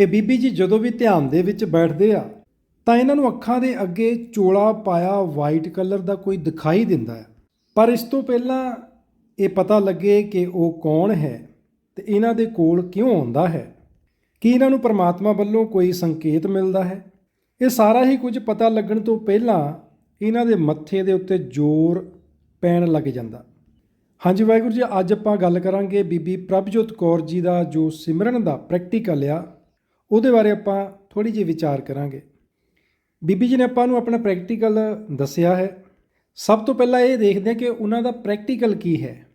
ਇਹ ਬੀਬੀ ਜੀ ਜਦੋਂ ਵੀ ਧਿਆਨ ਦੇ ਵਿੱਚ ਬੈਠਦੇ ਆ, ਤਾਂ ਇਹਨਾਂ ਨੂੰ ਅੱਖਾਂ ਦੇ ਅੱਗੇ ਚੋਲਾ ਪਾਇਆ ਵਾਈਟ ਕਲਰ ਦਾ ਕੋਈ ਦਿਖਾਈ ਦਿੰਦਾ ਹੈ। ਪਰ ਇਸ ਤੋਂ ਪਹਿਲਾਂ ਇਹ ਪਤਾ ਲੱਗੇ ਕਿ ਉਹ ਕੌਣ ਹੈ ਤੇ ਇਹਨਾਂ ਦੇ ਕੋਲ ਕਿਉਂ ਆਉਂਦਾ ਹੈ। ਕੀ ਇਹਨਾਂ ਨੂੰ ਪਰਮਾਤਮਾ ਵੱਲੋਂ ਕੋਈ ਸੰਕੇਤ ਮਿਲਦਾ ਹੈ? ਇਹ ਸਾਰਾ ਹੀ ਕੁਝ ਪਤਾ ਲੱਗਣ ਤੋਂ ਪਹਿਲਾਂ ਇਹਨਾਂ ਦੇ ਮੱਥੇ ਦੇ ਉੱਤੇ ਜ਼ੋਰ ਪੈਣ ਲੱਗ ਜਾਂਦਾ। ਹਾਂਜੀ ਵਾਹਿਗੁਰੂ ਜੀ, ਅੱਜ ਆਪਾਂ ਗੱਲ ਕਰਾਂਗੇ ਬੀਬੀ ਪ੍ਰਭਜੋਤ ਕੌਰ ਜੀ ਦਾ ਜੋ ਸਿਮਰਨ ਦਾ ਪ੍ਰੈਕਟੀਕਲ ਆ। ਉਹਦੇ ਬਾਰੇ ਆਪਾਂ ਥੋੜੀ ਜਿਹੀ ਵਿਚਾਰ ਕਰਾਂਗੇ। ਬੀਬੀ ਜੀ ਨੇ ਆਪਾਂ ਨੂੰ ਆਪਣਾ ਪ੍ਰੈਕਟੀਕਲ ਦੱਸਿਆ ਹੈ। ਸਭ ਤੋਂ ਪਹਿਲਾਂ ਇਹ ਦੇਖਦੇ ਹਾਂ ਕਿ ਉਹਨਾਂ ਦਾ ਪ੍ਰੈਕਟੀਕਲ ਕੀ ਹੈ।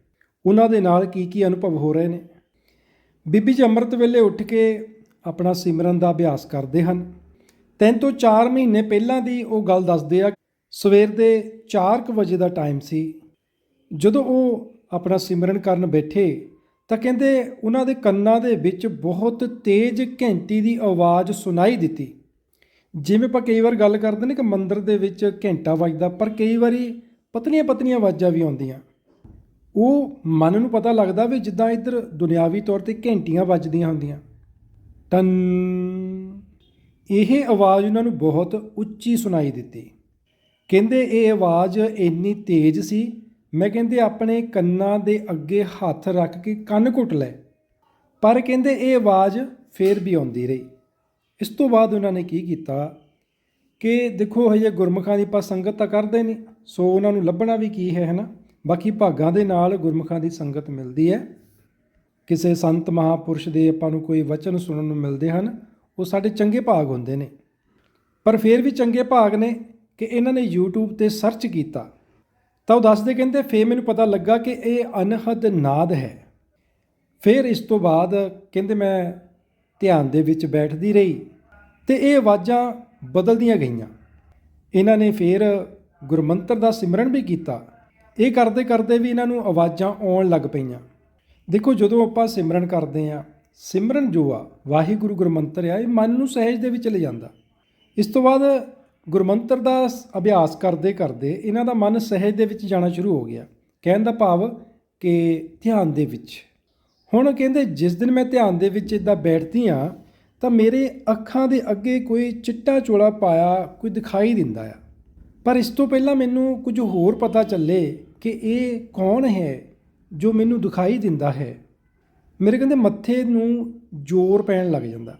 ਉਹਨਾਂ ਦੇ ਨਾਲ ਕੀ ਕੀ ਅਨੁਭਵ ਹੋ ਰਹੇ ਨੇ। ਬੀਬੀ ਜੀ ਅੰਮ੍ਰਿਤ ਵੇਲੇ ਉੱਠ ਕੇ ਆਪਣਾ ਸਿਮਰਨ ਦਾ ਅਭਿਆਸ ਕਰਦੇ ਹਨ। ਤਿੰਨ ਤੋਂ 4 ਮਹੀਨੇ ਪਹਿਲਾਂ ਦੀ ਉਹ ਗੱਲ ਦੱਸਦੇ ਆ। ਸਵੇਰ ਦੇ 4:00 ਵਜੇ ਦਾ ਟਾਈਮ ਸੀ। ਜਦੋਂ ਉਹ ਆਪਣਾ ਸਿਮਰਨ ਕਰਨ ਬੈਠੇ ਤਾਂ ਕਹਿੰਦੇ ਉਹਨਾਂ ਦੇ ਕੰਨਾਂ ਦੇ ਵਿੱਚ ਬਹੁਤ ਤੇਜ਼ ਘੰਟੀ ਦੀ ਆਵਾਜ਼ ਸੁਣਾਈ ਦਿੱਤੀ। ਜਿਵੇਂ ਆਪਾਂ ਕਈ ਵਾਰ ਗੱਲ ਕਰਦੇ ਨੇ ਕਿ ਮੰਦਰ ਦੇ ਵਿੱਚ ਘੰਟਾ ਵੱਜਦਾ, ਪਰ ਕਈ ਵਾਰੀ ਪਤਲੀਆਂ ਪਤਲੀਆਂ ਆਵਾਜ਼ਾਂ ਵੀ ਆਉਂਦੀਆਂ। ਉਹ ਮਨ ਨੂੰ ਪਤਾ ਲੱਗਦਾ ਵੀ ਜਿੱਦਾਂ ਇੱਧਰ ਦੁਨਿਆਵੀ ਤੌਰ ਤੇ ਘੰਟੀਆਂ ਵੱਜਦੀਆਂ ਹੁੰਦੀਆਂ। ਟਨ। ਇਹ ਆਵਾਜ਼ ਉਹਨਾਂ ਨੂੰ ਬਹੁਤ ਉੱਚੀ ਸੁਣਾਈ ਦਿੱਤੀ। ਕਹਿੰਦੇ ਇਹ ਆਵਾਜ਼ ਇੰਨੀ ਤੇਜ਼ ਸੀ ਮੈਂ ਕਹਿੰਦੇ ਆਪਣੇ ਕੰਨਾਂ ਦੇ ਅੱਗੇ ਹੱਥ ਰੱਖ ਕੇ ਕੰਨ ਘੁੱਟ ਲਏ ਪਰ ਕਹਿੰਦੇ ਇਹ ਆਵਾਜ਼ ਫੇਰ ਵੀ ਆਉਂਦੀ ਰਹੀ। ਇਸ ਤੋਂ ਬਾਅਦ ਉਹਨਾਂ ਨੇ ਕੀ ਕੀਤਾ ਕਿ ਦੇਖੋ ਹਜੇ ਗੁਰਮੁਖਾਂ ਦੀ ਆਪਾਂ ਸੰਗਤ ਤਾਂ ਕਰਦੇ ਨਹੀਂ, ਸੋ ਉਹਨਾਂ ਨੂੰ ਲੱਭਣਾ ਵੀ ਕੀ ਹੈ, ਹਨਾ? ਬਾਕੀ ਭਾਗਾਂ ਦੇ ਨਾਲ ਗੁਰਮੁਖਾਂ ਦੀ ਸੰਗਤ ਮਿਲਦੀ ਹੈ। ਕਿਸੇ ਸੰਤ ਮਹਾਪੁਰਸ਼ ਦੇ ਆਪਾਂ ਨੂੰ ਕੋਈ ਵਚਨ ਸੁਣਨ ਨੂੰ ਮਿਲਦੇ ਹਨ, ਉਹ ਸਾਡੇ ਚੰਗੇ ਭਾਗ ਹੁੰਦੇ ਨੇ। ਪਰ ਫਿਰ ਵੀ ਚੰਗੇ ਭਾਗ ਨੇ ਕਿ ਇਹਨਾਂ ਨੇ YouTube ਤੇ ਸਰਚ ਕੀਤਾ। ਤਾਂ ਉਹ ਦੱਸਦੇ ਕਹਿੰਦੇ ਫੇਰ ਮੈਨੂੰ ਪਤਾ ਲੱਗਾ ਕਿ ਇਹ ਅਨਹਦ ਨਾਦ ਹੈ। ਫਿਰ ਇਸ ਤੋਂ ਬਾਅਦ ਕਹਿੰਦੇ ਮੈਂ ਧਿਆਨ ਦੇ ਵਿੱਚ ਬੈਠਦੀ ਰਹੀ ਤੇ ਇਹ ਆਵਾਜ਼ਾਂ ਬਦਲਦੀਆਂ ਗਈਆਂ। ਇਹਨਾਂ ਨੇ ਫਿਰ ਗੁਰਮੰਤਰ ਦਾ ਸਿਮਰਨ ਵੀ ਕੀਤਾ। ਇਹ ਕਰਦੇ ਕਰਦੇ ਵੀ ਇਹਨਾਂ ਨੂੰ ਆਵਾਜ਼ਾਂ ਆਉਣ ਲੱਗ ਪਈਆਂ। ਦੇਖੋ ਜਦੋਂ ਆਪਾਂ ਸਿਮਰਨ ਕਰਦੇ ਆ ਸਿਮਰਨ ਜੋ ਆ, ਵਾਹਿਗੁਰੂ ਗੁਰਮੰਤਰ ਆ, ਇਹ ਮਨ ਨੂੰ ਸਹਿਜ ਦੇ ਵਿੱਚ ਲੈ ਜਾਂਦਾ ਇਸ ਤੋਂ ਬਾਅਦ ਗੁਰਮੰਤਰ ਦਾ ਸ- ਅਭਿਆਸ ਕਰਦੇ ਕਰਦੇ ਇਹਨਾਂ ਦਾ ਮਨ ਸਹਿਜ ਦੇ ਵਿੱਚ ਜਾਣਾ ਸ਼ੁਰੂ ਹੋ ਗਿਆ। ਕਹਿਣ ਦਾ ਭਾਵ ਕਿ ਧਿਆਨ ਦੇ ਵਿੱਚ। ਹੁਣ ਕਹਿੰਦੇ, ਜਿਸ ਦਿਨ ਮੈਂ ਧਿਆਨ ਦੇ ਵਿੱਚ ਇਦਾਂ ਬੈਠਦੀ ਆ ਤਾਂ ਮੇਰੇ ਅੱਖਾਂ ਦੇ ਅੱਗੇ ਕੋਈ ਚਿੱਟਾ ਚੋਲਾ ਪਾਇਆ ਕੋਈ ਦਿਖਾਈ ਦਿੰਦਾ ਆ। ਪਰ ਇਸ ਤੋਂ ਪਹਿਲਾਂ ਮੈਨੂੰ ਕੁਝ ਹੋਰ ਪਤਾ ਚੱਲੇ ਕਿ ਇਹ ਕੌਣ ਹੈ ਜੋ ਮੈਨੂੰ ਦਿਖਾਈ ਦਿੰਦਾ ਹੈ। ਮੇਰੇ ਕਹਿੰਦੇ, ਮੱਥੇ ਨੂੰ ਜ਼ੋਰ ਪੈਣ ਲੱਗ ਜਾਂਦਾ।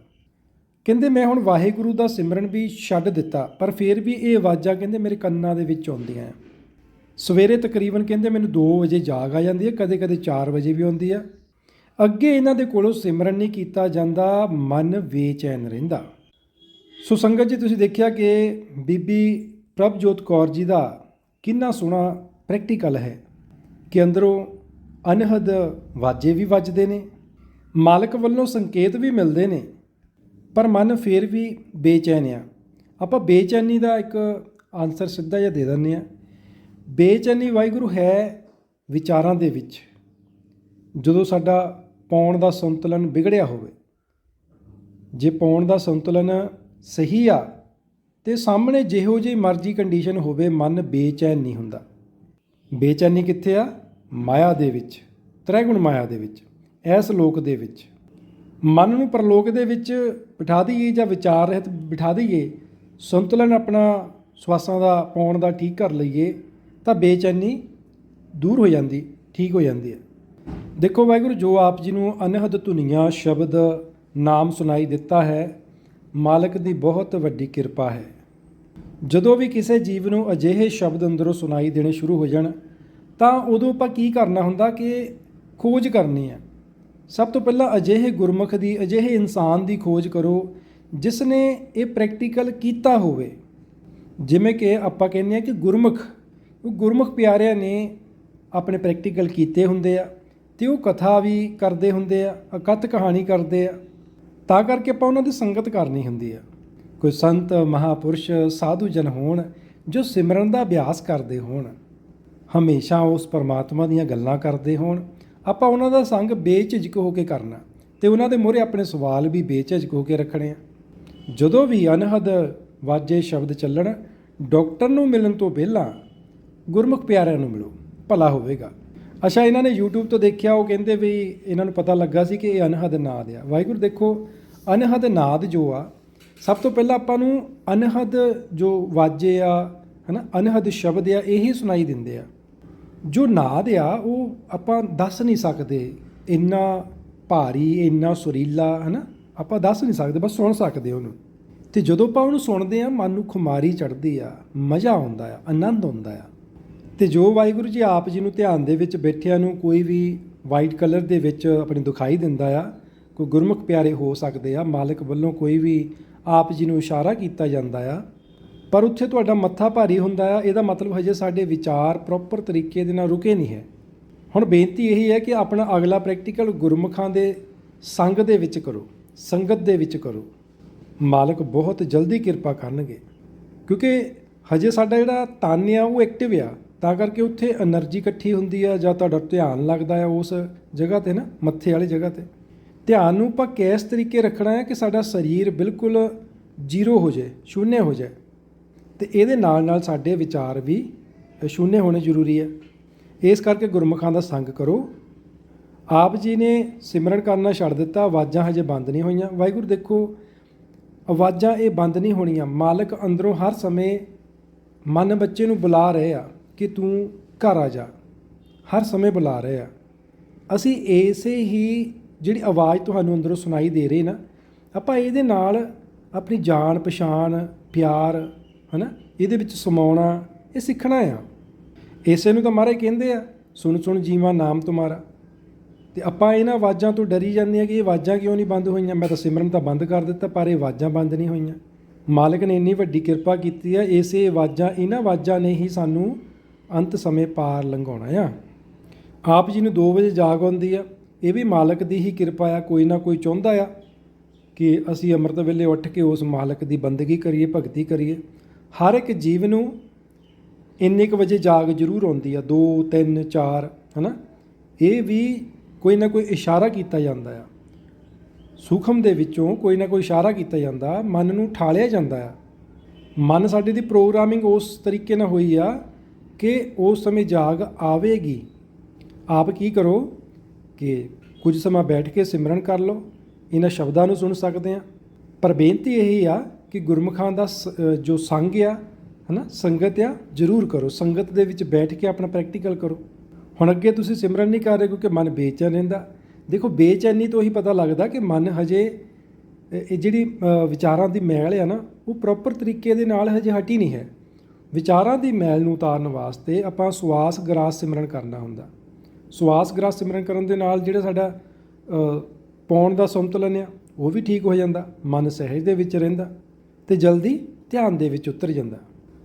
ਕਹਿੰਦੇ ਮੈਂ ਹੁਣ ਵਾਹਿਗੁਰੂ ਦਾ ਸਿਮਰਨ ਵੀ ਛੱਡ ਦਿੱਤਾ, ਪਰ ਫਿਰ ਵੀ ਇਹ ਆਵਾਜ਼ਾਂ ਕਹਿੰਦੇ ਮੇਰੇ ਕੰਨਾਂ ਦੇ ਵਿੱਚ ਆਉਂਦੀਆਂ। ਆ ਸਵੇਰੇ ਤਕਰੀਬਨ ਕਹਿੰਦੇ ਮੈਨੂੰ 2 ਵਜੇ ਜਾਗ ਆ ਜਾਂਦੀ ਹੈ, ਕਦੇ ਕਦੇ 4 ਵਜੇ ਵੀ ਆਉਂਦੀ ਆ। ਅੱਗੇ ਇਹਨਾਂ ਦੇ ਕੋਲੋਂ ਸਿਮਰਨ ਨਹੀਂ ਕੀਤਾ ਜਾਂਦਾ, ਮਨ ਬੇਚੈਨ ਰਹਿੰਦਾ। ਸੋ ਸੰਗਤ ਜੀ, ਤੁਸੀਂ ਦੇਖਿਆ ਕਿ ਬੀਬੀ ਪ੍ਰਭਜੋਤ ਕੌਰ ਜੀ ਦਾ ਕਿੰਨਾ ਸੋਹਣਾ ਪ੍ਰੈਕਟੀਕਲ ਹੈ ਕਿ ਅੰਦਰੋਂ ਅਨਹਦ ਵਾਜੇ ਵੀ ਵੱਜਦੇ ਨੇ, ਮਾਲਕ ਵੱਲੋਂ ਸੰਕੇਤ ਵੀ ਮਿਲਦੇ ਨੇ। ਪਰ ਮਨ ਫੇਰ ਵੀ ਬੇਚੈਨ ਆ। ਆਪਾਂ ਬੇਚੈਨੀ ਦਾ ਇੱਕ ਆਨਸਰ ਸਿੱਧਾ ਜਿਹਾ ਦੇ ਦਿੰਦੇ ਆ। ਬੇਚੈਨੀ ਵਾਹਿਗੁਰੂ ਹੈ ਵਿਚਾਰਾਂ ਦੇ ਵਿੱਚ। ਜਦੋਂ ਸਾਡਾ ਪੌਣ ਦਾ ਸੰਤੁਲਨ ਵਿਗੜਿਆ ਹੋਵੇ, ਜੇ ਪੌਣ ਦਾ ਸੰਤੁਲਨ ਸਹੀ ਆ, ਤੇ ਸਾਹਮਣੇ ਜਿਹੋ ਜਿਹੀ ਮਰਜ਼ੀ ਕੰਡੀਸ਼ਨ ਹੋਵੇ, ਮਨ ਬੇਚੈਨ ਨਹੀਂ ਹੁੰਦਾ। ਬੇਚੈਨੀ ਕਿੱਥੇ ਆ? ਮਾਇਆ ਦੇ ਵਿੱਚ, ਤ੍ਰੈਗੁਣ ਮਾਇਆ ਦੇ ਵਿੱਚ, ਐਸ ਲੋਕ ਦੇ ਵਿੱਚ। ਮਨ ਨੂੰ ਪਰਲੋਕ ਦੇ ਵਿੱਚ ਬਿਠਾ ਦਈਏ ਜਾਂ ਵਿਚਾਰ ਰਹਿਤ ਬਿਠਾ ਦਈਏ, ਸੰਤੁਲਨ ਆਪਣਾ ਸਵਾਸਾਂ ਦਾ, ਪਾਉਣ ਦਾ ਠੀਕ ਕਰ ਲਈਏ, ਤਾਂ ਬੇਚੈਨੀ ਦੂਰ ਹੋ ਜਾਂਦੀ, ਠੀਕ ਹੋ ਜਾਂਦੀ ਹੈ। ਦੇਖੋ ਵਾਹਿਗੁਰੂ, ਜੋ ਆਪ ਜੀ ਨੂੰ ਅਨਹਦ ਧੁਨੀਆਂ ਸ਼ਬਦ ਨਾਮ ਸੁਣਾਈ ਦਿੱਤਾ ਹੈ, ਮਾਲਕ ਦੀ ਬਹੁਤ ਵੱਡੀ ਕਿਰਪਾ ਹੈ। ਜਦੋਂ ਵੀ ਕਿਸੇ ਜੀਵ ਨੂੰ ਅਜਿਹੇ ਸ਼ਬਦ ਅੰਦਰੋਂ ਸੁਣਾਈ ਦੇਣੇ ਸ਼ੁਰੂ ਹੋ ਜਾਣ, ਤਾਂ ਉਦੋਂ ਆਪਾਂ ਕੀ ਕਰਨਾ ਹੁੰਦਾ ਕਿ ਖੋਜ ਕਰਨੀ ਹੈ। ਸਭ ਤੋਂ ਪਹਿਲਾਂ ਅਜਿਹੇ ਗੁਰਮੁਖ ਦੀ, ਅਜਿਹੇ ਇਨਸਾਨ ਦੀ ਖੋਜ ਕਰੋ ਜਿਸ ਨੇ ਇਹ ਪ੍ਰੈਕਟੀਕਲ ਕੀਤਾ ਹੋਵੇ। ਜਿਵੇਂ ਕਿ ਆਪਾਂ ਕਹਿੰਦੇ ਆ ਕਿ ਗੁਰਮੁਖ, ਉਹ ਗੁਰਮੁਖ ਪਿਆਰਿਆਂ ਨੇ ਆਪਣੇ ਪ੍ਰੈਕਟੀਕਲ ਕੀਤੇ ਹੁੰਦੇ ਆ ਤੇ ਉਹ ਕਥਾ ਵੀ ਕਰਦੇ ਹੁੰਦੇ ਆ, ਅਕਥ ਕਹਾਣੀ ਕਰਦੇ ਆ। ਤਾਂ ਕਰਕੇ ਆਪਾਂ ਉਹਨਾਂ ਦੀ ਸੰਗਤ ਕਰਨੀ ਹੁੰਦੀ ਆ। ਕੋਈ ਸੰਤ, ਮਹਾਪੁਰਸ਼, ਸਾਧੂ ਜਨ ਹੋਣ ਜੋ ਸਿਮਰਨ ਦਾ ਅਭਿਆਸ ਕਰਦੇ ਹੋਣ, ਹਮੇਸ਼ਾ ਉਸ ਪਰਮਾਤਮਾ ਦੀਆਂ ਗੱਲਾਂ ਕਰਦੇ ਹੋਣ ਆਪਾਂ ਉਹਨਾਂ ਦਾ ਸੰਗ ਬੇਝਿਜਕ ਹੋ ਕੇ ਕਰਨਾ ਤੇ ਉਹਨਾਂ ਦੇ ਮੂਹਰੇ ਆਪਣੇ ਸਵਾਲ ਵੀ ਬੇਝਿਜਕ ਹੋ ਕੇ ਰੱਖਣੇ ਆ। ਜਦੋਂ ਵੀ ਅਨਹਦ ਵਾਜੇ ਸ਼ਬਦ ਚੱਲਣ, ਡਾਕਟਰ ਨੂੰ ਮਿਲਣ ਤੋਂ ਪਹਿਲਾਂ ਗੁਰਮੁਖ ਪਿਆਰਿਆਂ ਨੂੰ ਮਿਲੋ, ਭਲਾ ਹੋਵੇਗਾ। ਅੱਛਾ, ਇਹਨਾਂ ਨੇ YouTube ਤੋਂ ਦੇਖਿਆ, ਉਹ ਕਹਿੰਦੇ ਵੀ ਇਹਨਾਂ ਨੂੰ ਪਤਾ ਲੱਗਾ ਸੀ ਕਿ ਇਹ ਅਨਹਦ ਨਾਦ ਆ। ਵਾਹਿਗੁਰੂ, ਦੇਖੋ, ਅਨਹਦ ਨਾਦ ਜੋ ਆ, ਸਭ ਤੋਂ ਪਹਿਲਾਂ ਆਪਾਂ ਨੂੰ ਅਨਹਦ ਜੋ ਵਾਜੇ ਆ, ਹਨਾ, ਅਨਹਦ ਸ਼ਬਦ ਆ, ਇਹੀ ਸੁਣਾਈ ਦਿੰਦੇ ਆ। ਜੋ ਨਾਦ ਆ, ਉਹ ਆਪਾਂ ਦੱਸ ਨਹੀਂ ਸਕਦੇ। ਇੰਨਾ ਭਾਰੀ, ਇੰਨਾ ਸੁਰੀਲਾ, ਹਨਾ? ਆਪਾਂ ਦੱਸ ਨਹੀਂ ਸਕਦੇ, ਬਸ ਸੁਣ ਸਕਦੇ ਉਹਨੂੰ। ਤੇ ਜਦੋਂ ਆਪਾਂ ਉਹਨੂੰ ਸੁਣਦੇ ਆ, ਮਨ ਨੂੰ ਖੁਮਾਰੀ ਚੜ੍ਹਦੀ ਆ, ਮਜ਼ਾ ਆਉਂਦਾ ਆ, ਆਨੰਦ ਆਉਂਦਾ ਆ। ਤੇ ਜੋ ਵਾਹਿਗੁਰੂ ਜੀ ਆਪ ਜੀ ਨੂੰ ਧਿਆਨ ਦੇ ਵਿੱਚ ਬੈਠਿਆਂ ਨੂੰ ਕੋਈ ਵੀ ਵਾਈਟ ਕਲਰ ਦੇ ਵਿੱਚ ਆਪਣੀ ਦਿਖਾਈ ਦਿੰਦਾ ਆ, ਕੋਈ ਗੁਰਮੁਖ ਪਿਆਰੇ ਹੋ ਸਕਦੇ ਆ, ਮਾਲਕ ਵੱਲੋਂ ਕੋਈ ਵੀ ਆਪ ਜੀ ਨੂੰ ਇਸ਼ਾਰਾ ਕੀਤਾ ਜਾਂਦਾ ਆ ਪਰ ਉੱਥੇ ਤੁਹਾਡਾ ਮੱਥਾ ਭਾਰੀ ਹੁੰਦਾ ਆ, ਇਹਦਾ ਮਤਲਬ ਹਜੇ ਸਾਡੇ ਵਿਚਾਰ ਪ੍ਰੋਪਰ ਤਰੀਕੇ ਦੇ ਨਾਲ ਰੁਕੇ ਨਹੀਂ ਹੈ। ਹੁਣ ਬੇਨਤੀ ਇਹੀ ਹੈ ਕਿ ਆਪਣਾ ਅਗਲਾ ਪ੍ਰੈਕਟੀਕਲ ਗੁਰਮੁਖਾਂ ਦੇ ਸੰਗ ਦੇ ਵਿੱਚ ਕਰੋ, ਸੰਗਤ ਦੇ ਵਿੱਚ ਕਰੋ। ਮਾਲਕ ਬਹੁਤ ਜਲਦੀ ਕਿਰਪਾ ਕਰਨਗੇ, ਕਿਉਂਕਿ ਹਜੇ ਸਾਡਾ ਜਿਹੜਾ ਤਨ ਆ, ਉਹ ਐਕਟਿਵ ਆ। ਤਾਂ ਕਰਕੇ ਉੱਥੇ એનર્ਜੀ ਇਕੱਠੀ ਹੁੰਦੀ ਆ, ਜਾਂ ਤੁਹਾਡਾ ਧਿਆਨ ਲੱਗਦਾ ਆ ਉਸ ਜਗ੍ਹਾ ਤੇ ਨਾ, ਮੱਥੇ ਵਾਲੀ ਜਗ੍ਹਾ ਤੇ। ਧਿਆਨ ਨੂੰ ਆਪਾਂ ਕਿਸ ਤਰੀਕੇ ਰੱਖਣਾ ਹੈ ਕਿ ਸਾਡਾ ਸਰੀਰ ਬਿਲਕੁਲ ਜ਼ੀਰੋ ਹੋ ਜਾਏ ਸ਼ੂਨਿਆ ਹੋ ਜਾਏ। ਤੇ ਇਹਦੇ ਨਾਲ ਨਾਲ ਸਾਡੇ ਵਿਚਾਰ ਵੀ ਸ਼ੂਨਯ ਹੋਣੇ ਜ਼ਰੂਰੀ ਹੈ ਇਸ ਕਰਕੇ ਗੁਰਮੁਖਾਂ ਦਾ ਸੰਗ ਕਰੋ। ਆਪ ਜੀ ਨੇ ਸਿਮਰਨ ਕਰਨਾ ਛੱਡ ਦਿੱਤਾ, ਆਵਾਜ਼ਾਂ ਹਜੇ ਬੰਦ ਨਹੀਂ ਹੋਈਆਂ। ਵਾਹਿਗੁਰੂ ਦੇਖੋ, ਆਵਾਜ਼ਾਂ ਇਹ ਬੰਦ ਨਹੀਂ ਹੋਣੀਆਂ। ਮਾਲਕ ਅੰਦਰੋਂ ਹਰ ਸਮੇਂ ਮਨ ਬੱਚੇ ਨੂੰ ਬੁਲਾ ਰਹੇ ਆ ਕਿ ਤੂੰ ਘਰ ਆ ਜਾ। ਹਰ ਸਮੇਂ ਬੁਲਾ ਰਹੇ। ਆ ਅਸੀਂ ਇਸੇ ਹੀ ਜਿਹੜੀ ਆਵਾਜ਼ ਤੁਹਾਨੂੰ ਅੰਦਰੋਂ ਸੁਣਾਈ ਦੇ ਰਹੀ ਨਾ, ਆਪਾਂ ਇਹਦੇ ਨਾਲ ਆਪਣੀ ਜਾਣ ਪਛਾਣ ਪਿਆਰ ਹਨਾ? ਇਹਦੇ ਵਿੱਚ ਸਮਾਉਣਾ, ਇਹ ਸਿੱਖਣਾ ਆ। ਇਸੇ ਨੂੰ ਤਾਂ ਮਹਾਰਾਜ ਕਹਿੰਦੇ ਆ, ਸੁਣ ਸੁਣ ਜੀਵਾ ਨਾਮ ਤੁਮਾਰਾ ਤੇ ਆਪਾਂ ਇਹਨਾਂ ਆਵਾਜ਼ਾਂ ਤੋਂ ਡਰੀ ਜਾਂਦੇ ਆ ਕਿ ਇਹ ਆਵਾਜ਼ਾਂ ਕਿਉਂ ਨਹੀਂ ਬੰਦ ਹੋਈਆਂ? ਮੈਂ ਤਾਂ ਸਿਮਰਨ ਤਾਂ ਬੰਦ ਕਰ ਦਿੱਤਾ, ਪਰ ਇਹ ਆਵਾਜ਼ਾਂ ਬੰਦ ਨਹੀਂ ਹੋਈਆਂ। ਮਾਲਕ ਨੇ ਇੰਨੀ ਵੱਡੀ ਕਿਰਪਾ ਕੀਤੀ ਆ, ਇਸੇ ਆਵਾਜ਼ਾਂ, ਇਹਨਾਂ ਆਵਾਜ਼ਾਂ ਨੇ ਹੀ ਸਾਨੂੰ ਅੰਤ ਸਮੇਂ ਪਾਰ ਲੰਘਾਉਣਾ ਆ। ਆਪ ਜੀ ਨੂੰ 2 ਵਜੇ ਜਾਗ ਆਉਂਦੀ ਆ। ਇਹ ਵੀ ਮਾਲਕ ਦੀ ਹੀ ਕਿਰਪਾ ਆ, ਕੋਈ ਨਾ ਕੋਈ ਚਾਹੁੰਦਾ ਆ ਕਿ ਅਸੀਂ ਅੰਮ੍ਰਿਤ ਵੇਲੇ ਉੱਠ ਕੇ ਉਸ ਮਾਲਕ ਦੀ ਬੰਦਗੀ ਕਰੀਏ, ਭਗਤੀ ਕਰੀਏ। ਹਰ ਇੱਕ ਜੀਵ ਨੂੰ ਇੰਨੇ ਕੁ ਵਜੇ ਜਾਗ ਜ਼ਰੂਰ ਆਉਂਦੀ ਆ 2 3 4 ਹਨਾ? ਇਹ ਵੀ ਕੋਈ ਨਾ ਕੋਈ ਇਸ਼ਾਰਾ ਕੀਤਾ ਜਾਂਦਾ ਆ। ਸੂਖਮ ਦੇ ਵਿੱਚੋਂ ਕੋਈ ਨਾ ਕੋਈ ਇਸ਼ਾਰਾ ਕੀਤਾ ਜਾਂਦਾ, ਮਨ ਨੂੰ ਠਾਲਿਆ ਜਾਂਦਾ ਆ। ਮਨ ਸਾਡੇ ਦੀ ਪ੍ਰੋਗਰਾਮਿੰਗ ਉਸ ਤਰੀਕੇ ਨਾਲ ਹੋਈ ਆ ਕਿ ਉਸ ਸਮੇਂ ਜਾਗ ਆਵੇਗੀ। ਆਪ ਕੀ ਕਰੋ ਕਿ ਕੁਝ ਸਮਾਂ ਬੈਠ ਕੇ ਸਿਮਰਨ ਕਰ ਲਓ, ਇਹਨਾਂ ਸ਼ਬਦਾਂ ਨੂੰ ਸੁਣ ਸਕਦੇ ਆ। ਪਰ ਬੇਨਤੀ ਇਹ ਆ ਕਿ ਗੁਰਮੁਖਾਂ ਦਾ ਸ- ਜੋ ਸੰਗ ਆ ਹਨਾ ਸੰਗਤ ਆ ਜ਼ਰੂਰ ਕਰੋ। ਸੰਗਤ ਦੇ ਵਿੱਚ ਬੈਠ ਕੇ ਆਪਣਾ ਪ੍ਰੈਕਟੀਕਲ ਕਰੋ। ਹੁਣ ਅੱਗੇ ਤੁਸੀਂ ਸਿਮਰਨ ਨਹੀਂ ਕਰ ਰਹੇ ਕਿਉਂਕਿ ਮਨ ਬੇਚੈਨ ਰਹਿੰਦਾ। ਦੇਖੋ ਬੇਚੈਨੀ ਤੋਂ ਹੀ ਪਤਾ ਲੱਗਦਾ ਕਿ ਮਨ ਹਜੇ ਇਹ ਜਿਹੜੀ ਵਿਚਾਰਾਂ ਦੀ ਮੈਲ ਆ ਨਾ ਉਹ ਪ੍ਰੋਪਰ ਤਰੀਕੇ ਦੇ ਨਾਲ ਹਜੇ ਹਟੀ ਨਹੀਂ ਹੈ। ਵਿਚਾਰਾਂ ਦੀ ਮੈਲ ਨੂੰ ਉਤਾਰਨ ਵਾਸਤੇ ਆਪਾਂ ਸਵਾਸ ਗ੍ਰਾਸ ਸਿਮਰਨ ਕਰਨਾ ਹੁੰਦਾ। ਸਵਾਸ ਗ੍ਰਾਸ ਸਿਮਰਨ ਕਰਨ ਦੇ ਨਾਲ ਜਿਹੜਾ ਸਾਡਾ ਅ, ਪੌਣ ਦਾ ਸੰਤੁਲਨ ਆ ਉਹ ਵੀ ਠੀਕ ਹੋ ਜਾਂਦਾ। ਮਨ ਸਹਿਜ ਦੇ ਵਿੱਚ ਰਹਿੰਦਾ। ਤੇ ਜਲਦੀ ਧਿਆਨ ਦੇ ਵਿੱਚ ਉਤਰ ਜਾਂਦਾ।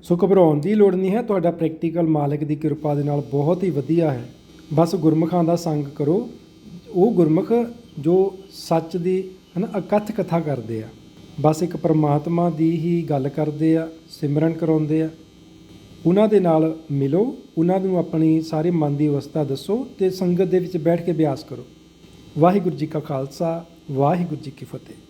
ਸੋ ਘਬਰਾਉਣ ਦੀ ਲੋੜ ਨਹੀਂ ਹੈ, ਤੁਹਾਡਾ ਪ੍ਰੈਕਟੀਕਲ ਮਾਲਕ ਦੀ ਕਿਰਪਾ ਦੇ ਨਾਲ ਬਹੁਤ ਹੀ ਵਧੀਆ ਹੈ। ਬਸ ਗੁਰਮੁਖਾਂ ਦਾ ਸੰਗ ਕਰੋ। ਉਹ ਗੁਰਮੁਖ ਜੋ ਸੱਚ ਦੀ, ਹਨਾ, ਅਕਥ ਕਥਾ ਕਰਦੇ ਆ। ਬਸ ਇੱਕ ਪਰਮਾਤਮਾ ਦੀ ਹੀ ਗੱਲ ਕਰਦੇ ਆ, ਸਿਮਰਨ ਕਰਾਉਂਦੇ ਆ। ਉਹਨਾਂ ਦੇ ਨਾਲ ਮਿਲੋ, ਉਹਨਾਂ ਨੂੰ ਆਪਣੀ ਸਾਰੇ ਮਨ ਦੀ ਅਵਸਥਾ ਦੱਸੋ ਤੇ ਸੰਗਤ ਦੇ ਵਿੱਚ ਬੈਠ ਕੇ ਅਭਿਆਸ ਕਰੋ। ਵਾਹਿਗੁਰੂ ਜੀ ਕਾ ਖਾਲਸਾ, ਵਾਹਿਗੁਰੂ ਜੀ ਕੀ ਫਤਿਹ।